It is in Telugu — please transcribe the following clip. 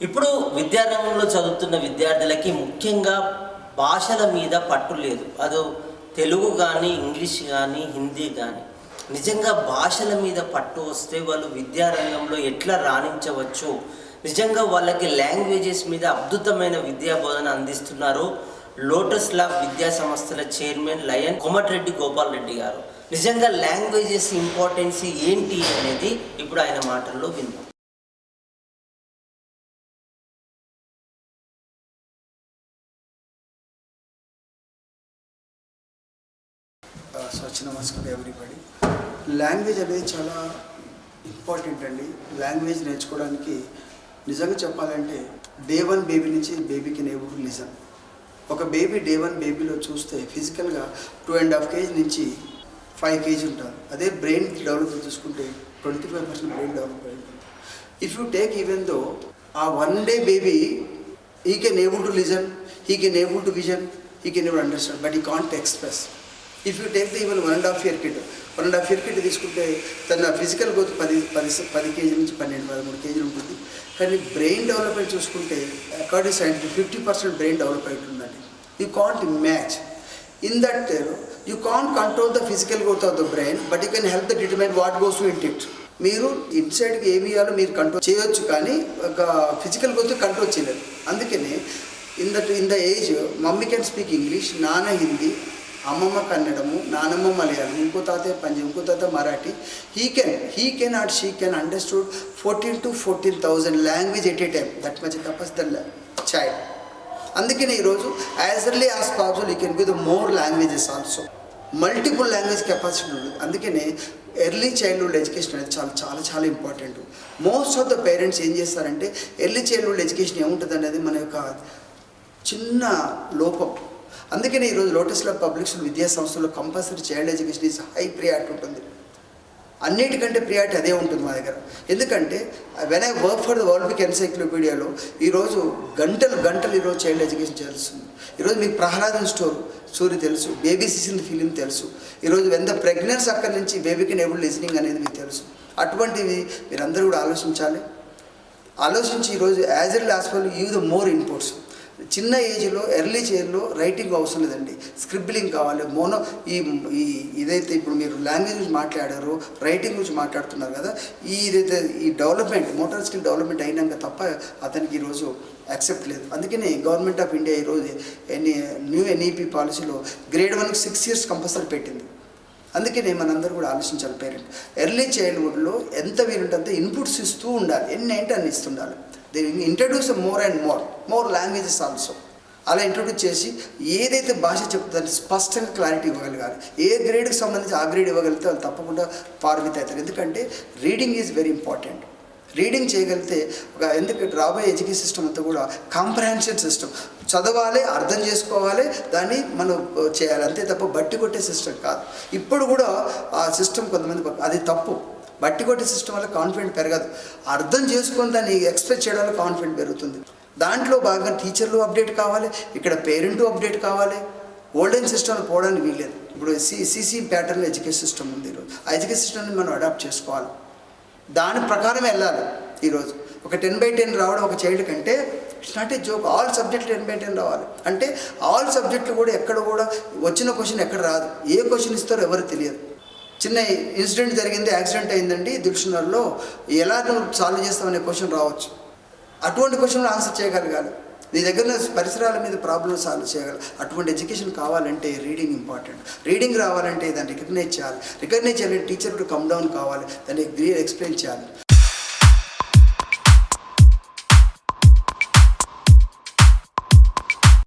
ఇప్పుడు విద్యారంగంలో చదువుతున్న విద్యార్థులకి ముఖ్యంగా భాషల మీద పట్టు లేదు. అదో తెలుగు కానీ ఇంగ్లీష్ కానీ హిందీ కానీ నిజంగా భాషల మీద పట్టు వస్తే వాళ్ళు విద్యారంగంలో ఎట్లా రాణించవచ్చు నిజంగా వాళ్ళకి లాంగ్వేజెస్ మీద అద్భుతమైన విద్యా బోధన అందిస్తున్నారు లోటస్ లా విద్యా సంస్థల చైర్మన్ లయన్ కోమటిరెడ్డి గోపాల్ రెడ్డి గారు. నిజంగా లాంగ్వేజెస్ ఇంపార్టెన్స్ ఏంటి అనేది ఇప్పుడు ఆయన మాటల్లో విందాం స్వచ్ఛ నమస్కారం ఎవ్రీబడి. లాంగ్వేజ్ అనేది చాలా ఇంపార్టెంట్ అండి. లాంగ్వేజ్ నేర్చుకోవడానికి నిజంగా చెప్పాలంటే డే వన్ బేబీ నుంచి బేబీకి నేబుల్ లిజన్ ఒక బేబీ డే వన్ బేబీలో చూస్తే ఫిజికల్గా టూ అండ్ హాఫ్ కేజీ నుంచి ఫైవ్ కేజీ ఉంటారు. అదే బ్రెయిన్ డెవలప్ చూసుకుంటే twenty five percent brain develop ఉంటుంది. If you take even though ah one day baby he can able to listen he can able to vision he can able understand but he can't express if you take the even one and half year kid one and half year kid తీసుకుంటే తన ఫిజికల్ గ్రోత్ పది పది పది కేజీ నుంచి పన్నెండు పదమూడు కేజీలు ఉంటుంది. కానీ బ్రెయిన్ డెవలప్మెంట్ చూసుకుంటే according scientific fifty percent brain develop అవుతుందండి. You can't match in that you can't control the physical growth of the brain but you can help the determine what goes to it it మీరు ఇన్సైడ్కి ఏమి ఇవ్వాలో మీరు కంట్రోల్ చేయొచ్చు కానీ ఒక ఫిజికల్ గ్రోత్ కంట్రోల్ చేయలేరు. అందుకని in that in the age mummy can speak English నాన్న హిందీ అమ్మమ్మ కన్నడము నానమ్మ మలయాళం ఇంకో తాతయ్య పంజాబ్ ఇంకో తాత Marathi. He can he can or she can understood fourteen to fourteen thousand language at a time that much Tapas the child అందుకని ఈరోజు as early as possible you can be the more languages also multiple language capacity ఉంది. అందుకనే ఎర్లీ చైల్డ్హుడ్ ఎడ్యుకేషన్ అనేది చాలా చాలా చాలా important most of the parents ఏం చేస్తారంటే ఎర్లీ చైల్డ్హుడ్ ఎడ్యుకేషన్ ఏముంటుంది అనేది మన యొక్క చిన్న లోపం. అందుకనే ఈరోజు లోటస్లో పబ్లిక్ స్కూల్ విద్యా సంస్థలో compulsory child education is high priority ఉంటుంది. అన్నిటికంటే ప్రియారిటీ అదే ఉంటుంది మా దగ్గర. ఎందుకంటే when I work for the world ఎన్సైక్లోపీడియాలో ఈరోజు గంటలు గంటలు ఈరోజు చైల్డ్ ఎడ్యుకేషన్ చేస్తుంది. ఈరోజు మీకు ప్రహ్లాదన్ స్టోర్ సూర్య తెలుసు బేబీ సిసిన ఫిలిం తెలుసు. ఈరోజు వెన్ ప్రెగ్నెన్స్ అక్కడి నుంచి బేబీకి నేబుల్ లిజనింగ్ అనేది మీకు తెలుసు. అటువంటివి మీరందరూ కూడా ఆలోచించాలి. ఆలోచించి ఈరోజు as early as you the more inputs చిన్న ఏజ్లో ఎర్లీ చైర్లో రైటింగ్ అవసరం లేదండి. స్క్రిబ్లింగ్ కావాలి మోనో ఈ ఈ ఇదైతే ఇప్పుడు మీరు లాంగ్వేజ్ గురించి మాట్లాడారు రైటింగ్ గురించి మాట్లాడుతున్నారు కదా ఈ ఇదైతే ఈ డెవలప్మెంట్ మోటార్ స్కిల్ డెవలప్మెంట్ అయినాక తప్ప అతనికి ఈరోజు యాక్సెప్ట్ లేదు. అందుకనే గవర్నమెంట్ ఆఫ్ ఇండియా ఈరోజు ఎన్ని న్యూ ఎన్ఈపి పాలసీలో గ్రేడ్ వన్కి సిక్స్ ఇయర్స్ కంపల్సరీ పెట్టింది. అందుకనే మనందరూ కూడా ఆలోచించాలి పేరెంట్. ఎర్లీ చైల్డ్హుడ్లో ఎంత వీలుంటే అంత ఇన్పుట్స్ ఇస్తూ ఉండాలి. ఎన్ని ఏంటి అన్ని ఇస్తుండాలి. They introduce more and more more languages also అలా ఇంట్రొడ్యూస్ చేసి ఏదైతే భాష చెప్తుందో స్పష్టంగా క్లారిటీ ఇవ్వగలగాలి. ఏ గ్రేడ్కి సంబంధించి ఆ గ్రేడ్ ఇవ్వగలిగితే వాళ్ళు తప్పకుండా పార్మిత అవుతారు ఎందుకంటే reading is very important reading చేయగలిగితే ఒక ఎందుకంటే రాబోయే ఎడ్యుకేషన్ సిస్టమ్ అంతా కూడా కాంప్రహెన్షన్ సిస్టమ్ చదవాలి అర్థం చేసుకోవాలి దాన్ని మనం చేయాలి. అంతే తప్ప బట్టి కొట్టే సిస్టమ్ కాదు. ఇప్పుడు కూడా ఆ సిస్టమ్ కొంతమంది అది తప్పు. బట్టి కొట్టే సిస్టమ్ వల్ల కాన్ఫిడెంట్ పెరగదు. అర్థం చేసుకొని దాన్ని ఎక్స్ప్రెస్ చేయడం వల్ల కాన్ఫిడెంట్ పెరుగుతుంది. దాంట్లో భాగంగా టీచర్లు అప్డేట్ కావాలి ఇక్కడ పేరెంట్ అప్డేట్ కావాలి. ఓల్డెన్ సిస్టమ్ పోవడానికి వీల్లేదు. ఇప్పుడు C CC pattern education system ఉంది ఈరోజు. ఆ ఎడ్యుకేషన్ సిస్టమ్ని మనం అడాప్ట్ చేసుకోవాలి. దాని ప్రకారం వెళ్ళాలి ఈరోజు. ఒక టెన్ బై టెన్ రావడం ఒక చైల్డ్ కంటే it's not a joke all సబ్జెక్టులు టెన్ బై టెన్ రావాలి. అంటే ఆల్ సబ్జెక్టులు కూడా ఎక్కడ కూడా వచ్చిన క్వశ్చన్ ఎక్కడ రాదు. ఏ క్వశ్చన్ ఇస్తారో ఎవరు తెలియదు. చిన్న ఇన్సిడెంట్ జరిగింది యాక్సిడెంట్ అయిందండి. దిల్షునర్లో ఎలా నువ్వు సాల్వ్ చేస్తావనే క్వశ్చన్ రావచ్చు. అటువంటి క్వశ్చన్ ఆన్సర్ చేయగలగాలి. నీ దగ్గర పరిసరాల మీద ప్రాబ్లమ్ సాల్వ్ చేయగలరు అటువంటి ఎడ్యుకేషన్ కావాలంటే రీడింగ్ ఇంపార్టెంట్. రీడింగ్ రావాలంటే దాన్ని రికగ్నైజ్ చేయాలి. రికగ్నైజ్ చేయాలంటే టీచర్ కమ్ డౌన్ కావాలి. దాన్ని ఎక్స్ప్లెయిన్ చేయాలి.